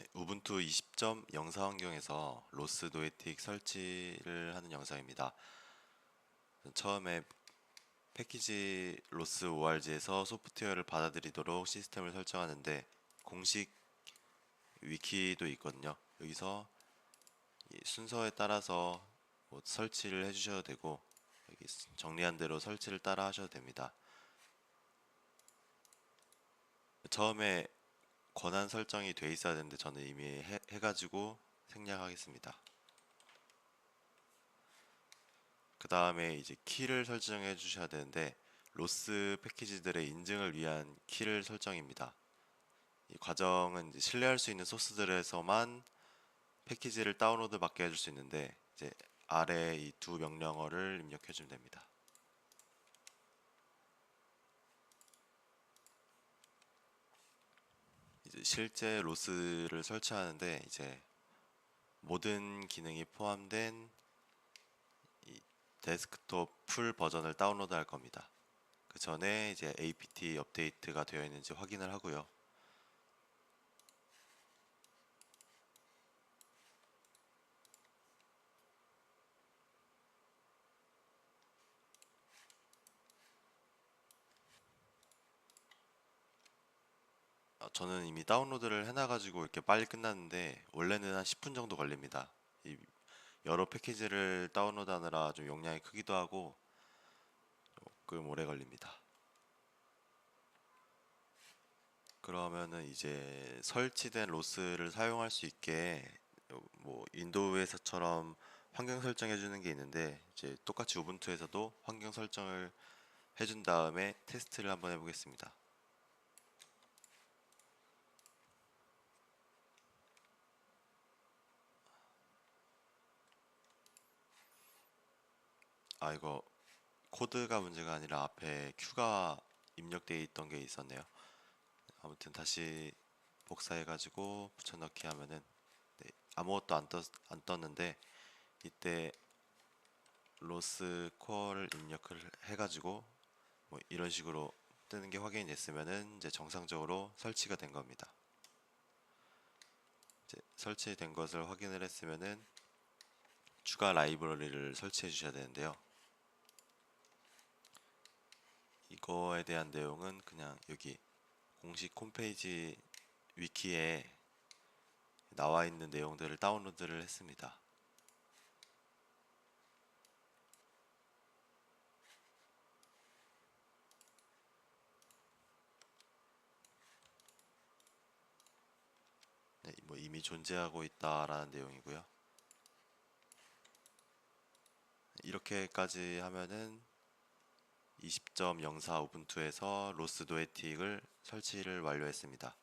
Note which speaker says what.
Speaker 1: 네, 우분투 20.04 환경에서 로스 노에틱 설치를 하는 영상입니다. 처음에 패키지 로스 ORG에서 소프트웨어를 받아들이도록 시스템을 설정하는데 공식 위키도 있거든요. 여기서 이 순서에 따라서 뭐 설치를 해주셔도 되고 여기 정리한 대로 설치를 따라 하셔도 됩니다. 처음에 권한 설정이 돼 있어야 되는데 저는 이미 해, 해가지고 생략하겠습니다. 그 다음에 이제 키를 설정해 주셔야 되는데 로스 패키지들의 인증을 위한 키를 설정입니다. 이 과정은 신뢰할 수 있는 소스들에서만 패키지를 다운로드 받게 해줄 수 있는데 이제 아래 이 두 명령어를 입력해 주면 됩니다. 이제 실제 로스를 설치하는데 이제 모든 기능이 포함된 이 데스크톱 풀 버전을 다운로드 할 겁니다. 그 전에 이제 apt 업데이트가 되어 있는지 확인을 하고요. 저는 이미 다운로드를 해놔가지고 이렇게 빨리 끝났는데 원래는 한 10분 정도 걸립니다. 이 여러 패키지를 다운로드하느라 좀 용량이 크기도 하고 조금 오래 걸립니다. 그러면은 이제 설치된 로스를 사용할 수 있게 뭐 윈도우에서처럼 환경 설정해 주는 게 있는데 이제 똑같이 우분투에서도 환경 설정을 해준 다음에 테스트를 한번 해보겠습니다. 아 이거 코드가 문제가 아니라 앞에 Q가 입력되어 있던 게 있었네요. 아무튼 다시 복사해가지고 붙여넣기 하면은 네, 아무것도 안, 떴, 안 떴는데 이때 로스 코어를 입력을 해가지고 뭐 이런 식으로 뜨는 게 확인이 됐으면은 이제 정상적으로 설치가 된 겁니다. 이제 설치된 것을 확인을 했으면은 추가 라이브러리를 설치해 주셔야 되는데요. 이거에 대한 내용은 그냥 여기 공식 홈페이지 위키에 나와 있는 내용들을 다운로드를 했습니다. 네, 뭐 이미 존재하고 있다라는 내용이고요. 이렇게까지 하면은 20.04 우분투에서 로스 도에틱을 설치를 완료했습니다.